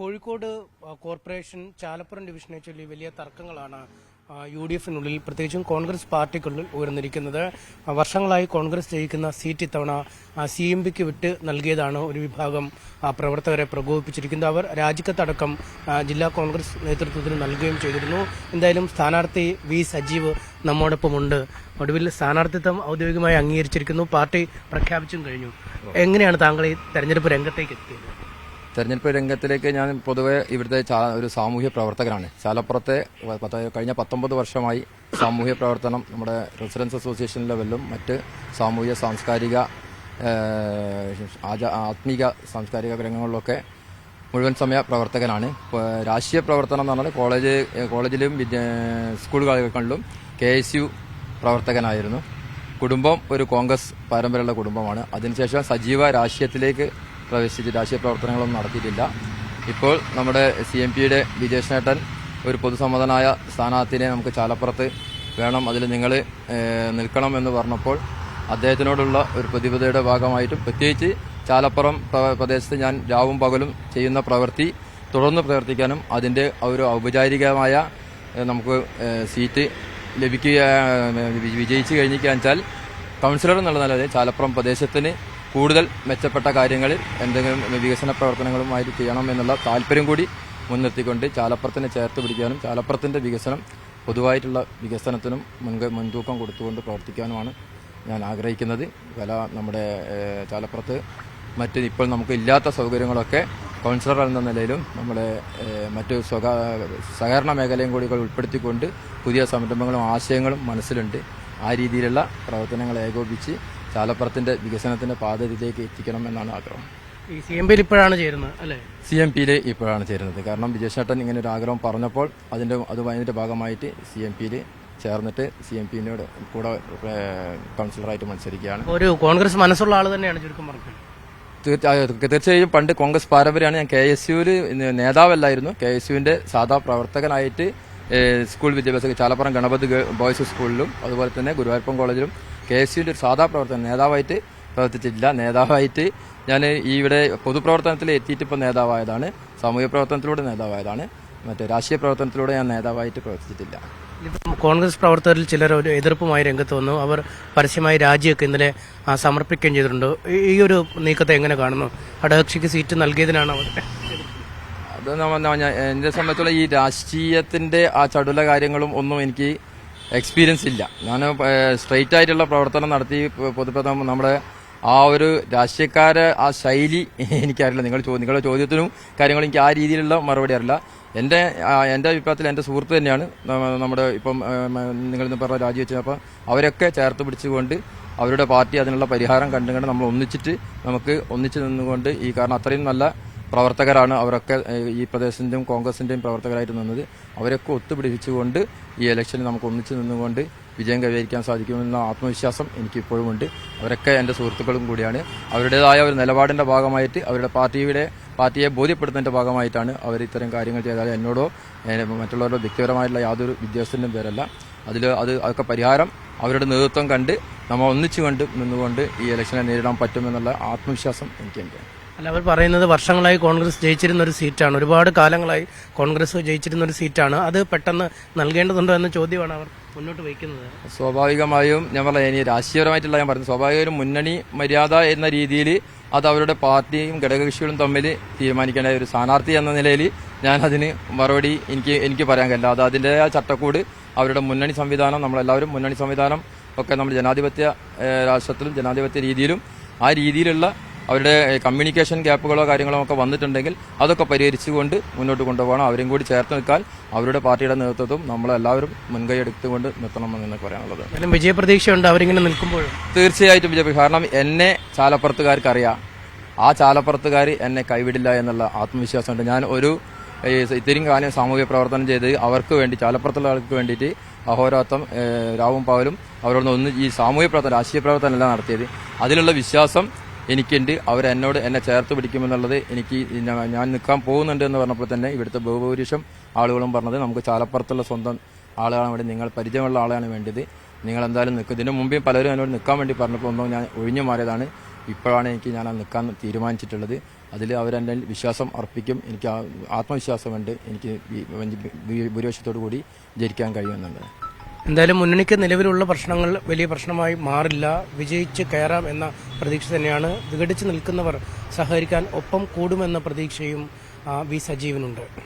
Kozhikode corporation Chalappuram ഡിവിഷനെ ചൊല്ലി വലിയ തർക്കങ്ങളാണ് U D എഫിനുള്ളിൽ പ്രത്യേകിച്ചും കോൺഗ്രസ് പാർട്ടിക്കുള്ളിൽ ഉയർന്നിരിക്കുന്നത്. വർഷങ്ങളായി കോൺഗ്രസ് ജയിക്കുന്ന സീറ്റ് ഇത്തവണ സി എം പിക്ക് വിട്ട് നൽകിയതാണ് ഒരു വിഭാഗം പ്രവർത്തകരെ പ്രകോപിപ്പിച്ചിരിക്കുന്നത്. അവർ രാജിക്കത്തടക്കം ജില്ലാ കോൺഗ്രസ് നേതൃത്വത്തിന് നൽകുകയും ചെയ്തിരുന്നു. എന്തായാലും സ്ഥാനാർത്ഥി വി. സജീവ് നമ്മോടൊപ്പമുണ്ട്. ഒടുവിൽ സ്ഥാനാർത്ഥിത്വം ഔദ്യോഗികമായി അംഗീകരിച്ചിരിക്കുന്നു. പാർട്ടി പ്രഖ്യാപിച്ചും കഴിഞ്ഞു. എങ്ങനെയാണ് താങ്കൾ ഈ തെരഞ്ഞെടുപ്പ് രംഗത്തേക്ക് എത്തിയത്? തെരഞ്ഞെടുപ്പ് രംഗത്തിലേക്ക് ഞാൻ പൊതുവെ ഇവിടുത്തെ ഒരു സാമൂഹ്യ പ്രവർത്തകനാണ്. ചാലപ്പുറത്തെ കഴിഞ്ഞ പത്തൊമ്പത് വർഷമായി സാമൂഹ്യ പ്രവർത്തനം നമ്മുടെ റെസിഡൻസ് അസോസിയേഷൻ ലെവലിലും മറ്റ് സാമൂഹ്യ സാംസ്കാരിക ആത്മീക സാംസ്കാരിക രംഗങ്ങളിലൊക്കെ മുഴുവൻ സമയ പ്രവർത്തകനാണ്. രാഷ്ട്രീയ പ്രവർത്തനം എന്ന് പറഞ്ഞാൽ കോളേജ് കോളേജിലും വിദ്യ- സ്കൂളുകളിലും കെ എസ് യു പ്രവർത്തകനായിരുന്നു. കുടുംബം ഒരു കോൺഗ്രസ് പാരമ്പര്യമുള്ള കുടുംബമാണ്. അതിനുശേഷം സജീവ രാഷ്ട്രീയത്തിലേക്ക് പ്രവേശിച്ച് രാഷ്ട്രീയ പ്രവർത്തനങ്ങളൊന്നും നടത്തിയിട്ടില്ല. ഇപ്പോൾ നമ്മുടെ സി എം പിയുടെ വിജേഷേട്ടൻ ഒരു പൊതുസമ്മതനായ സ്ഥാനാർത്ഥിനെ നമുക്ക് ചാലപ്പുറത്ത് വേണം. അതിൽ നിങ്ങൾ നിൽക്കണം എന്ന് പറഞ്ഞപ്പോൾ അദ്ദേഹത്തിനോടുള്ള ഒരു പ്രതിബദ്ധതയുടെ ഭാഗമായിട്ടും പ്രത്യേകിച്ച് ചാലപ്പുറം പ്ര- പ്രദേശത്ത് ഞാൻ രാവും പകലും ചെയ്യുന്ന പ്രവൃത്തി തുടർന്ന് പ്രവർത്തിക്കാനും അതിന്റെ ഒരു ഔപചാരികമായ നമുക്ക് സീറ്റ് ലഭിക്കുക വിജയിച്ചു കഴിഞ്ഞാൽ കൗൺസിലർ എന്നുള്ള നിലയിൽ ചാലപ്പുറം പ്രദേശത്തിന് കൂടുതൽ മെച്ചപ്പെട്ട കാര്യങ്ങളിൽ എന്തെങ്കിലും വികസന പ്രവർത്തനങ്ങളുമായി ചെയ്യണം എന്നുള്ള താല്പര്യം കൂടി മുൻനിർത്തിക്കൊണ്ട് ചാലപ്പുറത്തിനെ ചേർത്ത് പിടിക്കാനും ചാലപ്പുറത്തിന്റെ വികസനം പൊതുവായിട്ടുള്ള വികസനത്തിനും മുൻക മുൻതൂക്കം കൊടുത്തുകൊണ്ട് പ്രവർത്തിക്കാനുമാണ് ഞാൻ ആഗ്രഹിക്കുന്നത്. പല നമ്മുടെ ചാലപ്പുറത്ത് മറ്റ് ഇപ്പോൾ നമുക്ക് ഇല്ലാത്ത സൗകര്യങ്ങളൊക്കെ കൗൺസിലർ എന്ന നിലയിലും നമ്മുടെ മറ്റു സഹകരണ മേഖലയും കൂടി ഉൾപ്പെടുത്തിക്കൊണ്ട് പുതിയ സംരംഭങ്ങളും ആശയങ്ങളും മനസ്സിലുണ്ട്. ആ രീതിയിലുള്ള പ്രവർത്തനങ്ങൾ ഏകോപിച്ച് ചാലപ്പുറത്തിന്റെ വികസനത്തിന്റെ പാതയിലേക്ക് എത്തിക്കണം എന്നാണ് ആഗ്രഹം. ഈ സി എം പിയിൽ ഇപ്പോഴാണ് ചേരുന്നത് അല്ലേ? സി എം പിയിൽ ഇപ്പോഴാണ് ചേരുന്നത്. കാരണം വിജയശേട്ടൻ ഇങ്ങനെ ഒരു ആഗ്രഹം പറഞ്ഞപ്പോൾ അതിന്റെ അത് അതിന്റെ ഭാഗമായിട്ട് സി എം പിയിൽ ചേർന്നിട്ട് സി എം പിന്നോട് കൂടെ കൗൺസിലറായിട്ട് മത്സരിക്കുകയാണ്. ഒരു കോൺഗ്രസ് മനസ്സുള്ള ആൾ തന്നെയാണ് ചുരുക്കം പറഞ്ഞത്. തീർച്ചയായും തീർച്ചയായും പണ്ട് കോൺഗ്രസ് പാരമ്പര്യമാണ്. ഞാൻ കെ എസ് യുവിൽ നേതാവല്ലായിരുന്നു. കെ എസ് യുവിന്റെ സാധാ പ്രവർത്തകനായിട്ട് സ്കൂൾ വിദ്യാഭ്യാസ ചാലപ്പുറം ഗണപതി ബോയ്സ് സ്കൂളിലും അതുപോലെ തന്നെ ഗുരുവായൂരപ്പം കോളേജിലും കെ എസ് യുവിന്റെ ഒരു സാധാ പ്രവർത്തനം നേതാവായിട്ട് പ്രവർത്തിച്ചിട്ടില്ല. നേതാവായിട്ട് ഞാൻ ഈ ഇവിടെ പൊതുപ്രവർത്തനത്തിൽ എത്തിയിട്ട് ഇപ്പോൾ നേതാവായതാണ്. സാമൂഹ്യ പ്രവർത്തനത്തിലൂടെ നേതാവായതാണ്. മറ്റേ രാഷ്ട്രീയ പ്രവർത്തനത്തിലൂടെ ഞാൻ നേതാവായിട്ട് പ്രവർത്തിച്ചിട്ടില്ല. കോൺഗ്രസ് പ്രവർത്തകരിൽ ചിലർ ഒരു എതിർപ്പുമായി രംഗത്ത് വന്നു. അവർ പരസ്യമായി രാജിയൊക്കെ ഇന്നലെ സമർപ്പിക്കുകയും ചെയ്തിട്ടുണ്ട്. ഈ- ഒരു നീക്കത്തെ എങ്ങനെ കാണുന്നു? ഘടകകക്ഷിക്ക് സീറ്റ് നൽകിയതിനാണ് അവർ അത് എന്നെ സംബന്ധിച്ചുള്ള ഈ രാഷ്ട്രീയത്തിന്റെ ആ ചടുല കാര്യങ്ങളും ഒന്നും എനിക്ക് എക്സ്പീരിയൻസ് ഇല്ല. ഞാൻ സ്ട്രെയിറ്റ് ആയിട്ടുള്ള പ്രവർത്തനം നടത്തി പൊതുപ്രഥമ നമ്മുടെ ആ ഒരു രാഷ്ട്രീയക്കാരെ ആ ശൈലി എനിക്കറിയില്ല. നിങ്ങൾ നിങ്ങളുടെ ചോദ്യത്തിനും കാര്യങ്ങളും എനിക്ക് ആ രീതിയിലുള്ള മറുപടി അറിയില്ല. എന്റെ എന്റെ അഭിപ്രായത്തിൽ എന്റെ സുഹൃത്ത് തന്നെയാണ് നമ്മ- നമ്മുടെ ഇപ്പം നിങ്ങൾ പറഞ്ഞ പറഞ്ഞ അപ്പം അവരൊക്കെ ചേർത്ത് പിടിച്ചുകൊണ്ട് അവരുടെ പാർട്ടി അതിനുള്ള പരിഹാരം കണ്ടുകൊണ്ട് നമ്മൾ ഒന്നിച്ചിട്ട് നമുക്ക് ഒന്നിച്ചു നിന്നുകൊണ്ട് ഈ കാരണം അത്രയും നല്ല പ്രവർത്തകരാണ് അവരൊക്കെ ഈ പ്രദേശത്തിന്റെയും കോൺഗ്രസിന്റെയും പ്രവർത്തകരായിട്ട് നിന്നത്. അവരൊക്കെ ഒത്തുപിടിപ്പിച്ചുകൊണ്ട് ഈ ഇലക്ഷനിൽ നമുക്ക് ഒന്നിച്ചു നിന്നുകൊണ്ട് വിജയം കൈവരിക്കാൻ സാധിക്കുമെന്ന ആത്മവിശ്വാസം എനിക്ക് ഇപ്പോഴും ഉണ്ട് അവരൊക്കെ എന്റെ സുഹൃത്തുക്കളും കൂടിയാണ്. അവരുടേതായ ഒരു നിലപാടിന്റെ ഭാഗമായിട്ട് അവരുടെ പാർട്ടിയുടെ പാർട്ടിയെ ബോധ്യപ്പെടുത്തുന്നതിന്റെ ഭാഗമായിട്ടാണ് അവർ ഇത്തരം കാര്യങ്ങൾ ചെയ്താൽ എന്നോടോ മറ്റുള്ളവരുടെ വ്യക്തിപരമായിട്ടുള്ള യാതൊരു വിദ്യാഭ്യാസത്തിന്റെയും പേരല്ല. അതിൽ അത് അതൊക്കെ പരിഹാരം അവരുടെ നേതൃത്വം കണ്ട് നമ്മൾ ഒന്നിച്ചു കണ്ട് നിന്നുകൊണ്ട് ഈ ഇലക്ഷനെ നേരിടാൻ പറ്റുമെന്നുള്ള ആത്മവിശ്വാസം എനിക്കുണ്ട്. അല്ല അവർ പറയുന്നത് വർഷങ്ങളായി കോൺഗ്രസ് ജയിച്ചിരുന്ന ഒരു സീറ്റാണ്. ഒരുപാട് കാലങ്ങളായി കോൺഗ്രസ് ജയിച്ചിരുന്ന ഒരു സീറ്റാണ്. അത് പെട്ടെന്ന് നൽകേണ്ടതുണ്ടോ എന്ന ചോദ്യമാണ് അവർ മുന്നോട്ട് വയ്ക്കുന്നത്. സ്വാഭാവികമായും ഞാൻ പറഞ്ഞ ഇനി രാഷ്ട്രീയപരമായിട്ടുള്ള ഞാൻ പറഞ്ഞു സ്വാഭാവികമായും മുന്നണി മര്യാദ എന്ന രീതിയിൽ അത് അവരുടെ പാർട്ടിയും ഘടകകക്ഷികളും തമ്മിൽ തീരുമാനിക്കേണ്ട ഒരു സ്ഥാനാർത്ഥി എന്ന നിലയിൽ ഞാൻ അതിന് മറുപടി എനിക്ക് എനിക്ക് പറയാൻ കഴിയില്ല. അത് അതിന്റെ ആ ചട്ടക്കൂട് അവരുടെ മുന്നണി സംവിധാനം നമ്മളെല്ലാവരും മുന്നണി സംവിധാനം ഒക്കെ നമ്മൾ ജനാധിപത്യ രാഷ്ട്രത്തിലും ജനാധിപത്യ രീതിയിലും ആ രീതിയിലുള്ള അവരുടെ കമ്മ്യൂണിക്കേഷൻ ഗ്യാപ്പുകളോ കാര്യങ്ങളോ ഒക്കെ വന്നിട്ടുണ്ടെങ്കിൽ അതൊക്കെ പരിഹരിച്ചുകൊണ്ട് മുന്നോട്ട് കൊണ്ടുപോകണം. അവരും കൂടി ചേർത്ത് നിൽക്കാൻ അവരുടെ പാർട്ടിയുടെ നേതൃത്വം നമ്മളെല്ലാവരും മുൻകൈ എടുത്തുകൊണ്ട് നിർത്തണമെന്ന് പറയാനുള്ളത്. എന്നാലും വിജയപ്രതീക്ഷയുണ്ട് അവരിങ്ങനെ നിൽക്കുമ്പോഴും. തീർച്ചയായിട്ടും വിജയ് കാരണം എന്നെ ചാലപ്പുറത്തുകാർക്ക് അറിയാം ആ ചാലപ്പുറത്തുകാർ എന്നെ കൈവിടില്ല എന്നുള്ള ആത്മവിശ്വാസമുണ്ട്. ഞാൻ ഒരു ഇത്തിരി കാലം സാമൂഹിക പ്രവർത്തനം ചെയ്ത് അവർക്ക് വേണ്ടി ചാലപ്പുറത്തുള്ള ആൾക്ക് വേണ്ടിയിട്ട് അഹോരാത്രം രാവും പകലും അവരോട് ഒന്ന് ഈ സാമൂഹിക പ്രവർത്തനം രാഷ്ട്രീയ പ്രവർത്തനം എല്ലാം നടത്തിയത്. അതിലുള്ള വിശ്വാസം എനിക്കുണ്ട് അവരെന്നോട് എന്നെ ചേർത്ത് പിടിക്കുമെന്നുള്ളത് എനിക്ക് ഞാൻ- നിൽക്കാൻ പോകുന്നുണ്ട് എന്ന് പറഞ്ഞപ്പോൾ തന്നെ ഇവിടുത്തെ ബഹുഭൂരിഷം ആളുകളും പറഞ്ഞത് നമുക്ക് ചാലപ്പുറത്തുള്ള സ്വന്തം ആളുകളാണ് വേണ്ടി നിങ്ങൾ പരിചയമുള്ള ആളാണ് വേണ്ടത് നിങ്ങൾ എന്തായാലും നിൽക്കും ഇതിനു മുമ്പേ പലരും എന്നോട് നിൽക്കാൻ വേണ്ടി പറഞ്ഞപ്പോൾ ഒന്നും ഞാൻ ഒഴിഞ്ഞു മാറിയതാണ് ഇപ്പോഴാണ് എനിക്ക് ഞാൻ നിൽക്കാൻ തീരുമാനിച്ചിട്ടുള്ളത് അതിൽ അവരെന്നെ വിശ്വാസം അർപ്പിക്കും എനിക്ക് ആത്മവിശ്വാസമുണ്ട് എനിക്ക് ഭൂരിപക്ഷത്തോടു കൂടി ജയിക്കാൻ കഴിയുമെന്നുണ്ട് എന്തായാലും മുന്നണിക്ക് നിലവിലുള്ള പ്രശ്നങ്ങൾ വലിയ പ്രശ്നമായി മാറില്ല. വിജയിച്ച് കയറാം എന്ന പ്രതീക്ഷ തന്നെയാണ്. വിഘടിച്ച് നിൽക്കുന്നവർ സഹകരിക്കാൻ ഒപ്പം കൂടുമെന്ന പ്രതീക്ഷയും വി സജീവനുണ്ട്.